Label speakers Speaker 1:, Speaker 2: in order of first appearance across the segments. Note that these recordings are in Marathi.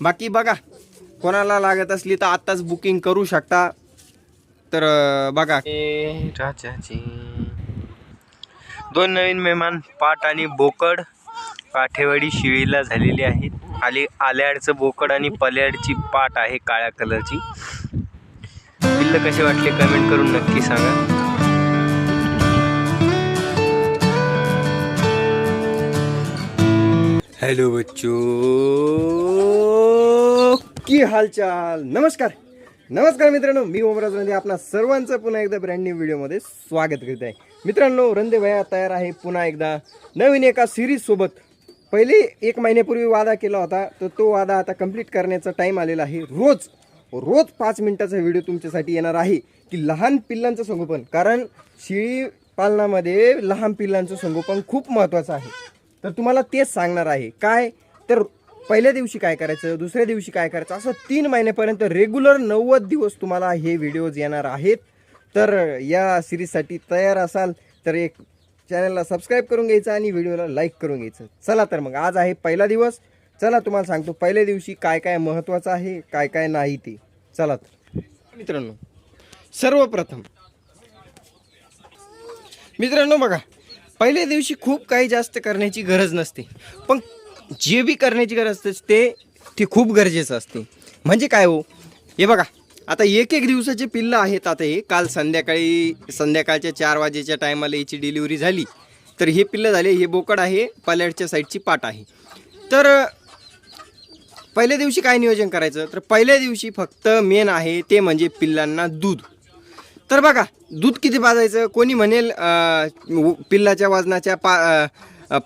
Speaker 1: बाकी बघा कोणाला लागत असली तर आत्ताच बुकिंग करू शकता. तर बघा. राजाची दोन नवीन मेहमान पाट आणि बोकड काठेवाडी शिळीला झालेली आहेत. आले आल्याडचं बोकड आणि पल्याडची पाट आहे काळ्या कलरची. पिल्ल कसे वाटले कमेंट करून नक्की सांगा. हेलो बच्चो. की हालचाल? नमस्कार. नमस्कार मित्रांनो मी ओमराज रंदे आपणा सर्वांचं पुन्हा एकदा ब्रँड न्यू व्हिडिओमध्ये स्वागत करीत आहे. मित्रांनो रंदे वया तयार आहे पुन्हा एकदा. नवीन एका सिरीज सोबत. पहिले एक महिन्यापूर्वी वादा केला होता तर तो वादा आता कंप्लीट करण्याचा टाईम आलेला आहे. रोज रोज पाच मिनिटाचा व्हिडिओ तुमच्यासाठी येणार आहे. की लहान पिल्लांचं संगोपन. कारण शेळी पालनामध्ये लहान पिल्लांचं संगोपन खूप महत्त्वाचं आहे. तर तुम्हाला तेच सांगणार आहे. काय? तर पहिल्या दिवशी काय करायचं? दुसऱ्या दिवशी काय करायचं? असं तीन महिन्यापर्यंत रेग्युलर नव्वद दिवस तुम्हाला हे व्हिडिओज येणार आहेत. तर या सिरीजसाठी तयार असाल तर एक चॅनलला सबस्क्राईब करून घ्यायचं आणि व्हिडिओला लाईक करून घ्यायचं. चला तर मग आज आहे पहिला दिवस. चला तुम्हाला सांगतो पहिल्या दिवशी काय काय महत्त्वाचं आहे काय काय नाही ते. चला तर. मित्रांनो सर्वप्रथम मित्रांनो बघा पहिल्या दिवशी खूप काही जास्त करण्याची गरज नसते. पण जे बी करण्याची गरज असते ते ते खूप गरजेचं असते. म्हणजे काय हो? हे बघा आता एक एक दिवसाचे पिल्लं आहेत आता हे. काल संध्याकाळी संध्याकाळच्या चार वाजेच्या टायमाला याची डिलिव्हरी झाली. तर हे पिल्लं झाले हे बोकड आहे पल्याडच्या साईडची पाट आहे. तर पहिल्या दिवशी काय नियोजन करायचं? तर पहिल्या दिवशी फक्त मेन आहे ते म्हणजे पिल्लांना दूध. तर बघा दूध किती पाजायचं? कोणी म्हणेल पिल्लाच्या वजनाच्या पा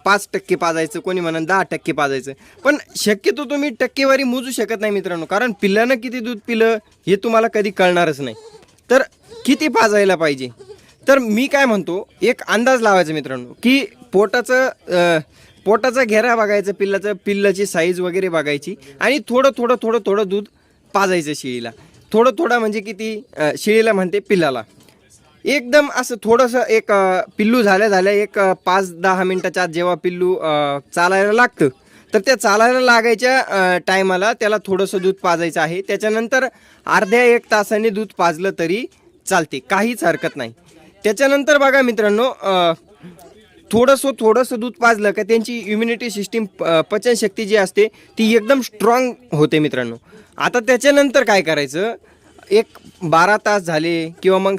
Speaker 1: पाच टक्के पाजायचं कोणी म्हणेल दहा टक्के पाजायचं. पण शक्यतो तुम्ही टक्केवारी मोजू शकत नाही मित्रांनो कारण पिल्लानं किती दूध पिलं हे तुम्हाला कधी कळणारच नाही. तर किती पाजायला पाहिजे? तर मी काय म्हणतो एक अंदाज लावायचा मित्रांनो की पोटाचं पोटाचा घेरा बघायचं पिल्लाचं पिल्लाची साईज वगैरे बघायची आणि थोडं थोडं थोडं थोडं दूध पाजायचं शेळीला. थोडं थोडं म्हणजे किती शिळीला म्हणते पिल्लाला. एकदम असं थोडंसं एक पिल्लू झाल्या झाल्या एक पाच दहा मिनटाच्या आत जेव्हा पिल्लू चालायला लागतं तर त्या चालायला लागायच्या टायमाला त्याला थोडंसं दूध पाजायचं आहे. त्याच्यानंतर अर्ध्या एक तासाने दूध पाजलं तरी चालते. काहीच हरकत नाही. त्याच्यानंतर बघा मित्रांनो थोडंसं थोडंसं दूध पाजलं का त्यांची इम्युनिटी सिस्टीम पचनशक्ती जी असते ती एकदम स्ट्रॉंग होते मित्रांनो. आता त्याच्यानंतर काय करायचं? एक बारा तास झाले किंवा मग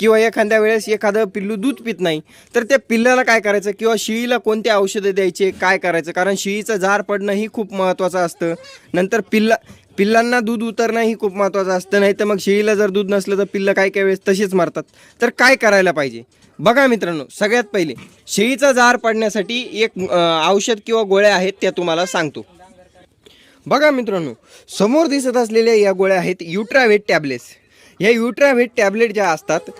Speaker 1: किंवा एखाद्या वेळेस एखादं पिल्लू दूध पित नाही तर त्या पिल्लाला काय करायचं किंवा शिळीला कोणते औषधं द्यायचे काय करायचं? कारण शिळीचं जार पडणं ही खूप महत्त्वाचं असतं. नंतर पिल्ला पिल्लांना दूध उतरणं ही खूप महत्त्वाचं असतं नाही तर मग शेळीला जर दूध नसलं तर पिल्लं काय काय वेळेस तशीच मारतात. तर काय करायला पाहिजे? बघा मित्रांनो सगळ्यात पहिले शेळीचा जार पडण्यासाठी एक औषध किंवा गोळ्या आहेत त्या तुम्हाला सांगतो. बघा मित्रांनो समोर दिसत असलेल्या या गोळ्या आहेत युट्रावेट टॅबलेट्स या युट्रावेट टॅबलेट ज्या असतात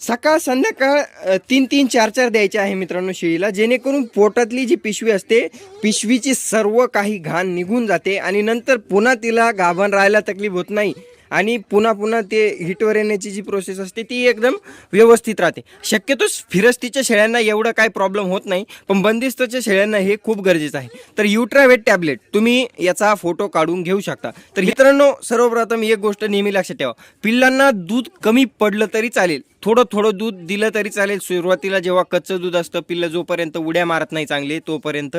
Speaker 1: सकाळ संध्याकाळ तीन तीन चार चार द्यायचे आहे मित्रांनो शेळीला जेणेकरून पोटातली जी पिशवी असते पिशवीची सर्व काही घाण निघून जाते आणि नंतर पुन्हा तिला गाभण राहायला तकलीफ होत नाही. आणि पुन्हा पुन्हा ते हिटवर येण्याची जी प्रोसेस असते ती एकदम व्यवस्थित राहते. शक्यतो फिरस्तीच्या शेळ्यांना एवढं काय प्रॉब्लेम होत नाही पण बंदिस्तच्या शेळ्यांना हे खूप गरजेचं आहे. तर युट्रावेट टॅबलेट तुम्ही याचा फोटो काढून घेऊ शकता. तर मित्रांनो सर्वप्रथम एक गोष्ट नेहमी लक्षात ठेवा. पिल्लांना दूध कमी पडलं तरी चालेल. थोडं थोडं दूध दिलं तरी चालेल. सुरुवातीला जेव्हा कच्चं दूध असतं पिल्लं जोपर्यंत उड्या मारत नाही चांगले तोपर्यंत.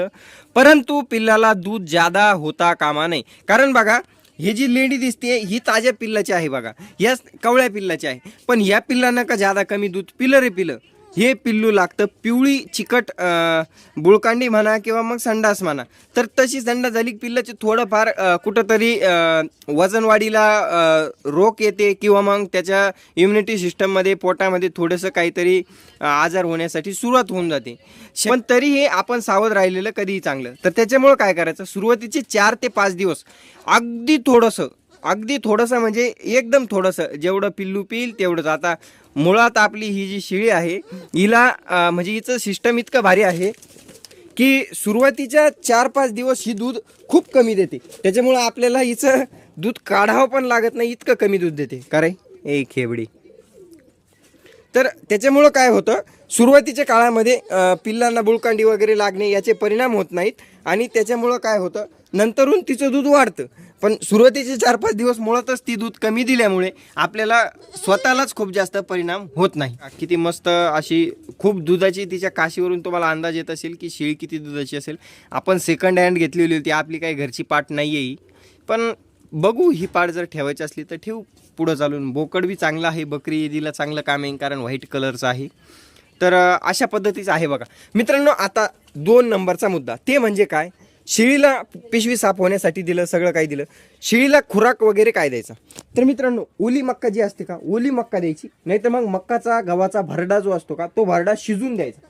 Speaker 1: परंतु पिल्लाला दूध जादा होता कामा नाही कारण बघा ही जी लेडी दिसते ही ताज्या पिल्लाची आहे बघा. या कवळ्या पिल्लाची आहे. पण या पिल्लांना का जादा कमी दूध? पिलं रे पिलं हे पिल्लू लागतं. पिवळी चिकट बुळकांडी म्हणा किंवा मग संडास म्हणा. तर तशी संडास झाली पिल्लाचे थोडंफार कुठंतरी वजनवाढीला रोग येते किंवा मग त्याच्या इम्युनिटी सिस्टममध्ये पोटामध्ये थोडंसं काहीतरी आजार होण्यासाठी सुरुवात होऊन जाते. पण तरीही आपण सावध राहिलेलं कधीही चांगलं. तर त्याच्यामुळं काय करायचं? सुरुवातीचे चार ते पाच दिवस अगदी थोडंसं अगदी थोडंसं म्हणजे एकदम थोडंसं जेवढं पिल्लू पिईल तेवढंच. आता मुळात आपली ही जी शिळी आहे हिला म्हणजे हिचं सिस्टम इतकं भारी आहे की सुरुवातीच्या चार पाच दिवस ही दूध खूप कमी देते. त्याच्यामुळं आपल्याला हिचं दूध काढावं पण लागत नाही इतकं कमी दूध देते. काय एक ए खेबडी तर त्याच्यामुळं काय होतं सुरुवातीच्या काळामध्ये पिल्लांना बुळकांडी वगैरे लागणे याचे परिणाम होत नाहीत आणि त्याच्यामुळं काय होतं नंतरून तिचं दूध वाढतं. पण सुरुवातीचे चार पाच दिवस मुळातच ती दूध कमी दिल्यामुळे आपल्याला स्वतःलाच खूप जास्त परिणाम होत नाही. किती मस्त अशी खूप दुधाची तिच्या काशीवरून तुम्हाला अंदाज येत असेल की शेळी किती दुधाची असेल. आपण सेकंड हँड घेतलेली होती आपली काही घरची पाट नाही आहे ही. पण बघू ही पाट जर ठेवायची असली तर ठेवू पुढं चालून. बोकड बी चांगला आहे बकरी ईदीला चांगलं काम आहे कारण व्हाईट कलरचं आहे. तर अशा पद्धतीचं आहे बघा. मित्रांनो आता दोन नंबरचा मुद्दा. ते म्हणजे काय? शेळीला पिशवी साफ होण्यासाठी दिलं सगळं काही दिलं. शेळीला खुराक वगैरे काय द्यायचा? तर मित्रांनो ओली मक्का जी असते का ओली मक्का द्यायची. नाहीतर मग मक्काचा गव्हाचा भरडा जो असतो का तो भरडा शिजून द्यायचा.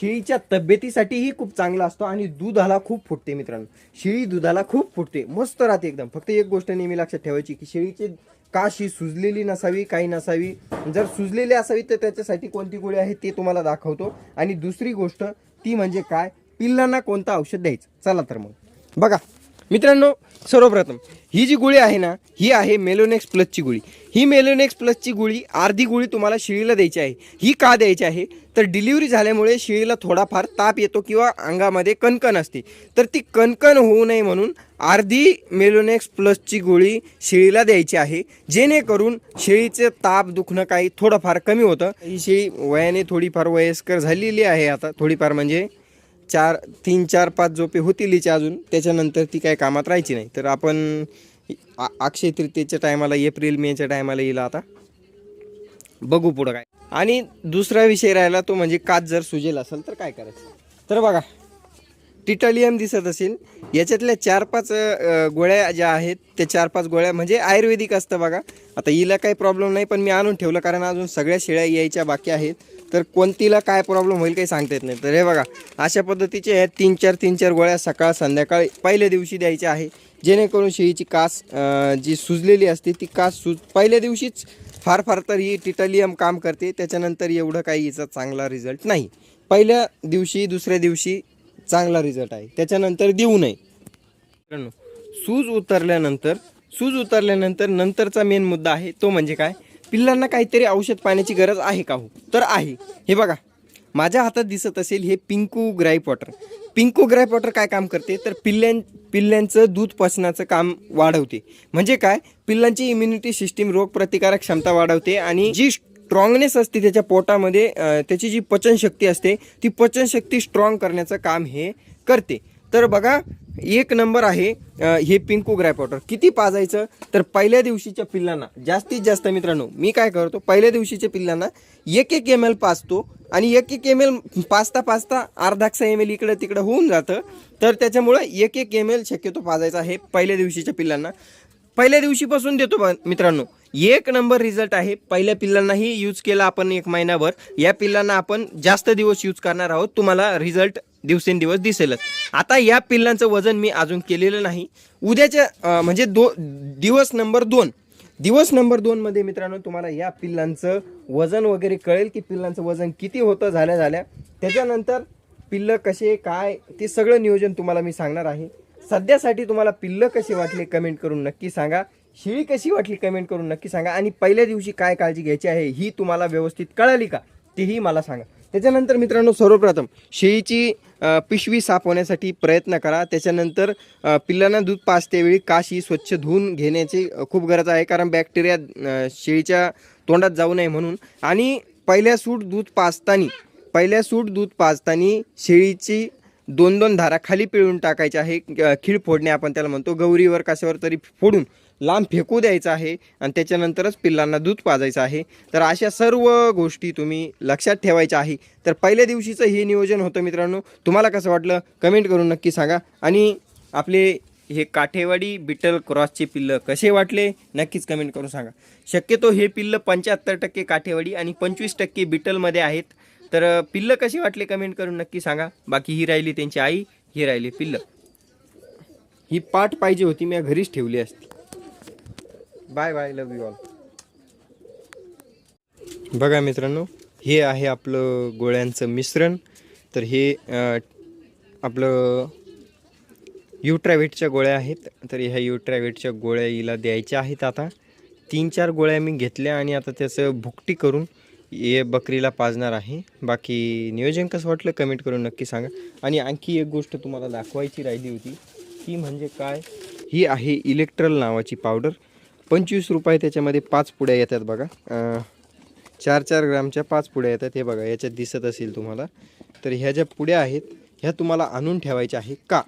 Speaker 1: शेळीच्या तब्येतीसाठीही खूप चांगला असतो आणि दुधाला खूप फुटते मित्रांनो. शेळी दुधाला खूप फुटते. मस्त राहते एकदम. फक्त एक गोष्ट नेहमी लक्षात ठेवायची की शेळीची काशी सुजलेली नसावी काही नसावी. जर सुजलेली असावी तर त्याच्यासाठी कोणती गोळी आहे ते तुम्हाला दाखवतो. आणि दुसरी गोष्ट ती म्हणजे काय? पिल्लांना कोणतं औषध द्यायचं? चला तर मग. बघा मित्रांनो सर्वप्रथम ही जी गोळी आहे ना ही आहे मेलोनेक्स प्लसची गोळी. ही मेलोनेक्स प्लसची गोळी अर्धी गोळी तुम्हाला शेळीला द्यायची आहे. ही का द्यायची आहे? तर डिलिव्हरी झाल्यामुळे शेळीला थोडाफार ताप येतो किंवा अंगामध्ये कणकण असते. तर ती कणकण होऊ नये म्हणून अर्धी मेलोनेक्स प्लसची गोळी शेळीला द्यायची आहे. जेणेकरून शेळीचे ताप दुखणं काही थोडंफार कमी होतं. ही शेळी वयाने थोडीफार वयस्कर झालेली आहे आता थोडीफार म्हणजे चार तीन चार पाच झोपे होतील हिचे अजून. त्याच्यानंतर ती काय कामात राहायची नाही. तर आपण आ- अक्षय तृतीयेच्या टायमाला एप्रिल मेच्या टायमाला येईल आता. बघू पुढं काय. आणि दुसरा विषय राहिला तो म्हणजे काच जर सुजेल असेल तर काय करायचं? तर बघा टिटालियम दिसत असेल. याच्यातल्या चार पाच गोळ्या ज्या आहेत त्या चार पाच गोळ्या म्हणजे आयुर्वेदिक असतं बघा. आता हिला काही प्रॉब्लेम नाही पण मी आणून ठेवलं कारण अजून सगळ्या शेळ्या यायच्या बाकी आहेत. तर कोणतीला काय प्रॉब्लेम होईल काही सांगता येत नाही. तर हे बघा अशा पद्धतीचे आहेत तीन चार तीन चार गोळ्या सकाळ संध्याकाळ पहिल्या दिवशी द्यायच्या आहे. जेणेकरून शेळीची कास जी सुजलेली असते ती कास सुज पहिल्या दिवशीच फार फार तर ही टिटलियम काम करते. त्याच्यानंतर एवढं काही हिचा चांगला रिझल्ट नाही. पहिल्या दिवशी दुसऱ्या दिवशी चांगला रिझल्ट आहे. त्याच्यानंतर देऊ नये. सूज उतरल्यानंतर सूज उतरल्यानंतर नंतरचा मेन मुद्दा आहे तो म्हणजे काय? पिल्लांना काहीतरी औषध पाण्याची गरज आहे का हो? तर आहे. हे बघा माझ्या हातात दिसत असेल हे Pinku gripe water Pinku gripe water काय काम करते? तर पिल्ल्यां पिल्ल्यांचं दूध पचनाचं काम वाढवते. म्हणजे काय? पिल्लांची इम्युनिटी सिस्टीम रोगप्रतिकारक क्षमता वाढवते आणि जी स्ट्रॉंगनेस असते त्याच्या पोटामध्ये त्याची जी पचनशक्ती असते ती पचनशक्ती स्ट्रॉंग करण्याचं काम हे करते. तर बघा एक नंबर आहे हे पिंकू ग्राय पावडर किती पाजायचं? तर पहिल्या दिवशीच्या पिल्लांना जास्तीत जास्त मित्रांनो मी काय करतो पहिल्या दिवशीच्या पिल्लांना एक एक एम एल पाजतो आणि एक एक एम एल पाचता पाचता अर्धाक्षा एम एल इकडं तिकडं होऊन जातं. तर त्याच्यामुळं एक एक एम एल शक्यतो पाजायचा आहे पहिल्या दिवशीच्या पिल्लांना. पहिल्या दिवशीपासून देतो बा- मित्रांनो एक नंबर रिझल्ट आहे. पहिल्या पिल्लांनाही यूज केला आपण एक महिनाभर. या पिल्लांना आपण जास्त दिवस यूज करणार आहोत. तुम्हाला रिझल्ट दिवसेंदिवस दिसेलच. आता या पिल्लांचं वजन मी अजून केलेलं नाही. उद्याच्या म्हणजे दो दिवस नंबर दोन. दिवस नंबर दोनमध्ये मित्रांनो तुम्हाला या पिल्लांचं वजन वगैरे कळेल की पिल्लांचं वजन किती होतं झाल्या झाल्या. त्याच्यानंतर पिल्लं कसे काय ते सगळं नियोजन तुम्हाला मी सांगणार आहे. सध्यासाठी तुम्हाला पिल्लं कशी वाटली कमेंट करून नक्की सांगा. शिळी कशी वाटली कमेंट करून नक्की सांगा. आणि पहिल्या दिवशी काय काळजी घ्यायची आहे ही तुम्हाला व्यवस्थित कळाली का तीही मला सांगा. त्याच्यानंतर मित्रांनो सर्वप्रथम शेळीची पिशवी साफ होण्यासाठी प्रयत्न करा. त्याच्यानंतर पिल्लांना दूध पाजतेवेळी काशी स्वच्छ धुवून घेण्याची खूप गरज आहे कारण बॅक्टेरिया शेळीच्या तोंडात जाऊ नये म्हणून. आणि पहिल्या सूट दूध पाजताना पहिल्या सूट दूध पाजताना शेळीची दोन दोन धारा खाली पिळून टाकायच्या आहे. खीळ फोडणे आपण त्याला म्हणतो. गौरीवर कशावर तरी फोडून लांब फेकू द्यायचं आहे आणि त्याच्यानंतरच पिल्लांना दूध पाजायचं आहे. तर अशा सर्व गोष्टी तुम्ही लक्षात ठेवायच्या आहे. तर पहिल्या दिवशीचं हे नियोजन होतं मित्रांनो. तुम्हाला कसं वाटलं? कमेंट करून नक्की सांगा. आणि आपले हे काठेवाडी बिटल क्रॉसचे पिल्लं कसे वाटले? नक्कीच कमेंट करून सांगा. शक्यतो हे पिल्लं पंच्याहत्तर टक्के काठेवाडी आणि पंचवीस टक्के बिटलमध्ये आहेत. तर पिल्लं कसे वाटले कमेंट करून नक्की सांगा. बाकी ही राहिली त्यांची आई ही राहिली पिल्लं. ही पाठ पाहिजे होती मी घरीच ठेवली असती. Bye bye love you all बघा मित्रांनो हे आहे आपलं गोळ्यांचं मिश्रण. तर हे आपलं युट्रॅव्हिटच्या गोळ्या आहेत. तर ह्या युट्रॅव्हिटच्या गोळ्या हिला द्यायच्या आहेत आता. तीन चार गोळ्या मी घेतल्या आणि आता त्याचं भुकटी करून हे बकरीला पाजणार आहे. बाकी नियोजन कसं वाटलं कमेंट करून नक्की सांगा. आणि आणखी एक गोष्ट तुम्हाला दाखवायची राहिली होती ती म्हणजे काय? ही आहे इलेक्ट्रल नावाची पावडर. पंचवीस रुपये त्याच्यामध्ये पाच पुड्या येतात बघा. चार चार ग्रामच्या पाच पुड्या येतात हे बघा याच्यात दिसत असेल तुम्हाला. तर ह्या ज्या पुड्या आहेत ह्या तुम्हाला आणून ठेवायच्या आहे का?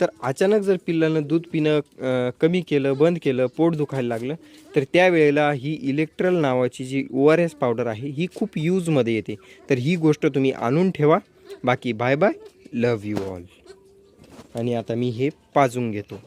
Speaker 1: तर अचानक जर पिल्लानं दूध पिणं कमी केलं बंद केलं पोट दुखायला लागलं तर त्यावेळेला ही इलेक्ट्रल नावाची जी ओ आर एस पावडर आहे ही खूप यूजमध्ये येते. तर ही गोष्ट तुम्ही आणून ठेवा. बाकी bye bye love you all. आणि आता मी हे पाजून घेतो.